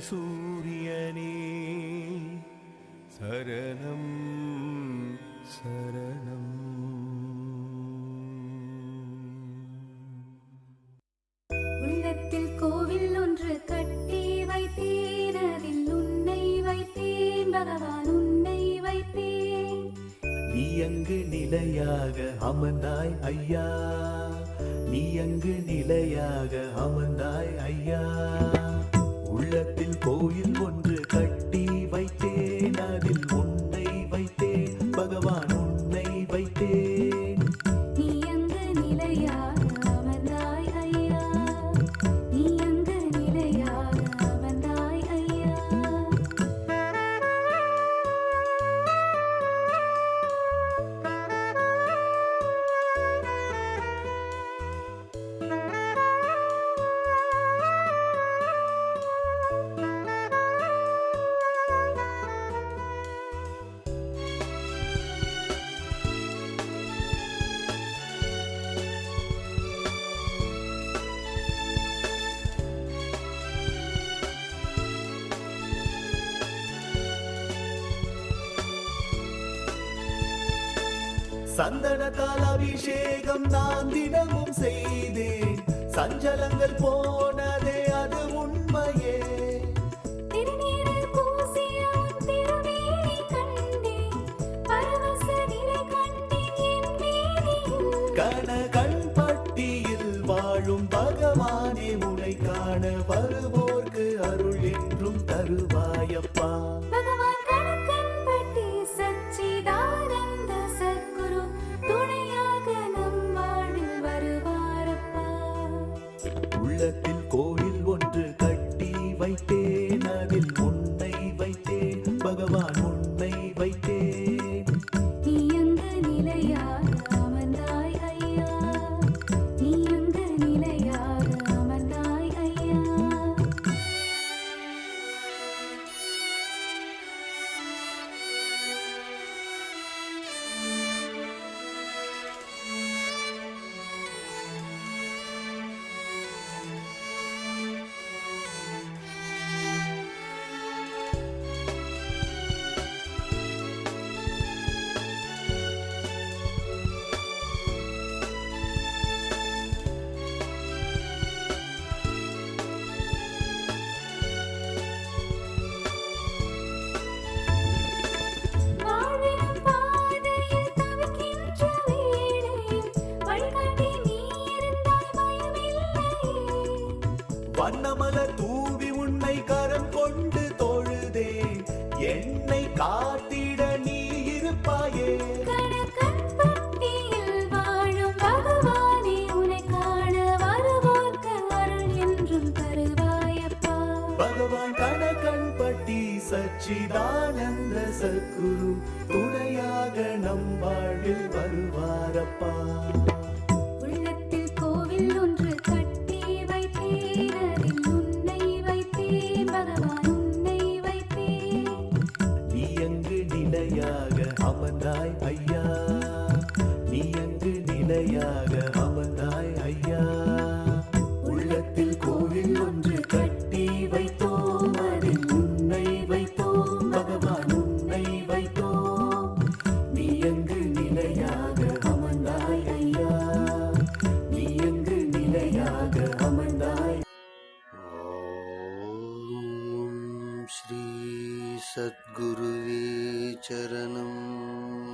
சூரியனே. சரணம் சரணம். உள்ளத்தில் கோவில் ஒன்று கட்டி வைத்தேன். அதில் உன்னை வைத்தேன். பகவான் உன்னை வைத்தேன். நீ அங்கு நிலையாக அமர்ந்தாய் ஐயா. நீ அங்கு நிலையாக அமர்ந்தாய் வைத்தேன் சந்தனத்தால் அபிஷேகம் நான் தினமும் செய்தேன். சஞ்சலங்கள் போனதே அது உண்மையே. கண் பட்டியில் வாழும் பகவானே வண்ணமலர் தூவி உன்னை கரம் கொண்டு தொழுதேன் என்னை காத்திட நீ இருப்பாயே. சச்சிதானந்த சத்குரு துணையாக நம் வாழ்வில் வருவாரப்பா. அமர்ந்தாய் ஐயா. நீ அங்கு நிலையாக அமர்ந்தாய் ஐயா. உள்ளத்தில் கோவில் ஒன்று கட்டி வைத்தோம். அதில் உன்னை வைத்தோம். பகவான் உன்னை வைத்தோம். நீ அங்கு நிலையாக அமர்ந்தாய் ஐயா. நீ அங்கு நிலையாக அமர்ந்தாய் ஸ்ரீ सद्गुरुवे चरणम्